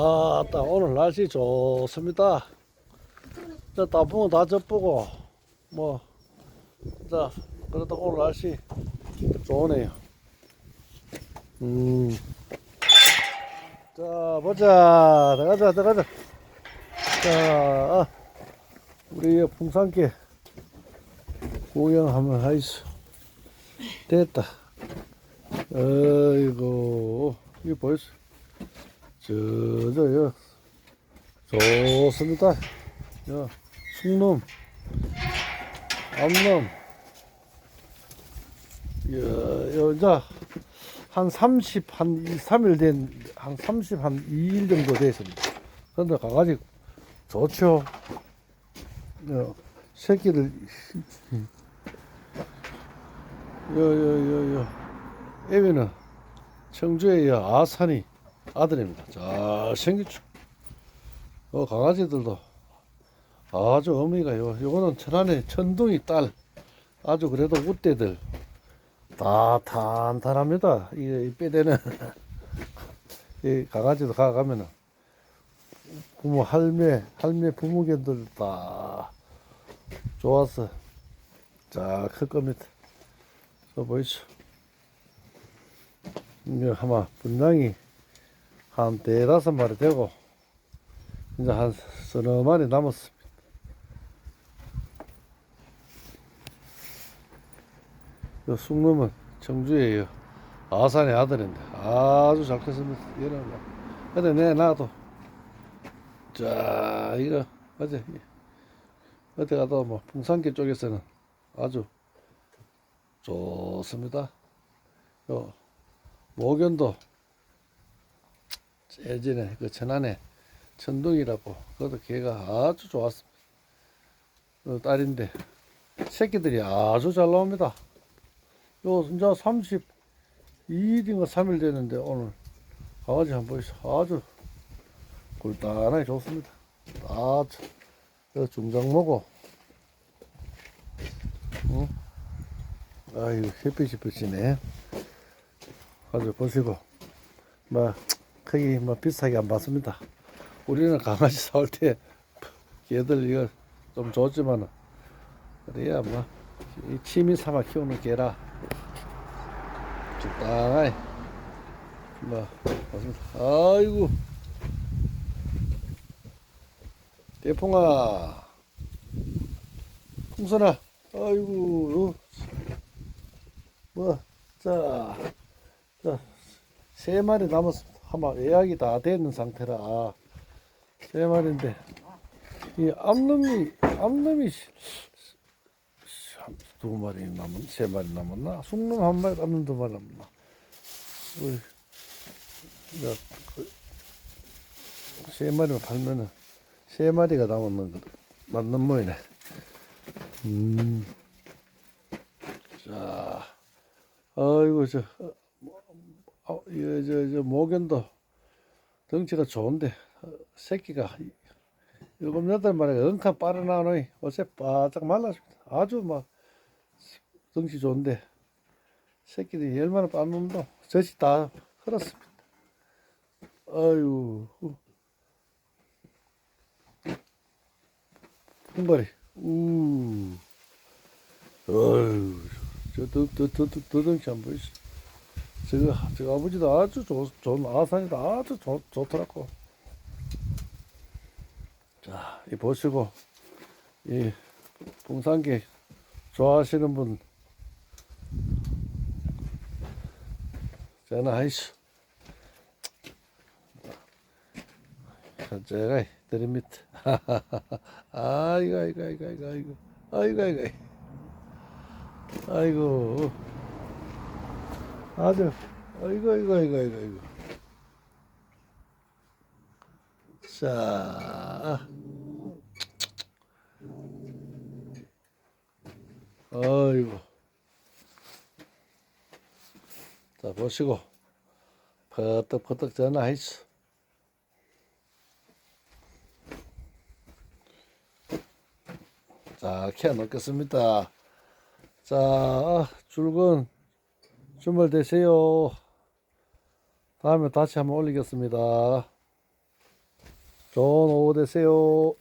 아따 오늘 날씨 좋습니다. 저 따풍은 다 젖보고 뭐 자 그래도 오늘 날씨 좋으네요. 음. 자 보자 들어가자 들어가자. 자 아, 우리 풍산개 구경 한번 하이소. 됐다. 아이고 이거 보이소. 저저요 좋습니다. 야 숙놈 암놈 야 여자 한 30, 한 2, 3일 된, 한 30, 한 2일 정도 됐습니다. 그런데 가가지 좋죠. 야, 새끼들, 여, 여, 여, 여, 애비는 청주의 여 아산이 아들입니다. 잘생겼죠. 어, 강아지들도 아주 어미가 요. 요거는 천안의 천둥이 딸. 아주 그래도 웃대들 다 탄탄합니다. 이, 이 빼대는 이 강아지도 가가면은 부모 할매 할매 부모견들 다 좋아서 자클 겁니다. 저 보이죠? 이제 아마 분량이 한 대다섯 마리 되고 이제 한 서너 마리 남았습니다. 요 숙놈은 청주에요. 아산의 아들인데 아주 잘 컸습니다. 얘는 뭐. 근데 내 나도 자 이거 어제 어디 가도 뭐 풍산계 쪽에서는 아주 좋습니다. 요 모견도 예전에 그 천안에 천둥이라고 그것도 개가 아주 좋았습니다. 그 딸인데 새끼들이 아주 잘 나옵니다. 요 진짜 32일인가 3일 됐는데 오늘 강아지 한번 보이소 아주 굴단하게 좋습니다. 아주 요 중장모고 응? 아이고 햇빛이 비치네 아주 보시고 뭐 크게 뭐 비싸게 안 받습니다. 우리는 강아지 사올 때 개들 이거 좀 좋지만은 그래야 뭐이 취미 삼아 키우는 개라 적당하게 뭐 맞습니다. 아이고 대풍아 풍선아 아이고 뭐자자 세 마리 남았습니다. 아마 예약이 다 되는 상태라. 세 마리인데 이 암놈이 암놈이 두 마리 남은 세 마리 남았나? 숙놈 한 마리 암놈 두 마리 남았나? 그, 세 마리만 팔면은 세 마리가 남았는 거 맞는 모이네. 음. 자 아이고 저 어, 이, 저, 저, 모견도 덩치가 좋은데, 어, 새끼가 일곱, 여덟 마리가 엉카 빠르나노이 어제 바짝 말랐습니다. 아주 막, 덩치 좋은데, 새끼들이 얼마나 빠는도 젖이 다 흘렀습니다. 아유, 풍발이, 우, 어유, 저, 더, 더, 더, 더, 더 덩치 안 보이시. 저거, 저 아버지도 아주 좋, 좋은 아산이도 아주 좋, 좋더라고. 자, 이 보시고, 이 봉산계 좋아하시는 분, 전화하이소. 제가 드립니다. 아이고, 아이고, 아이고, 아이고, 아이고, 아이고, 아이고, 아이고. 아이고 아이고 아이고 아이고 아이고. 자 아이고. 자 보시고. 퍼뜩퍼뜩 전화하이소 자캐 놓겠습니다. 자 줄근 주말 되세요. 다음에 다시 한번 올리겠습니다. 좋은 오후 되세요.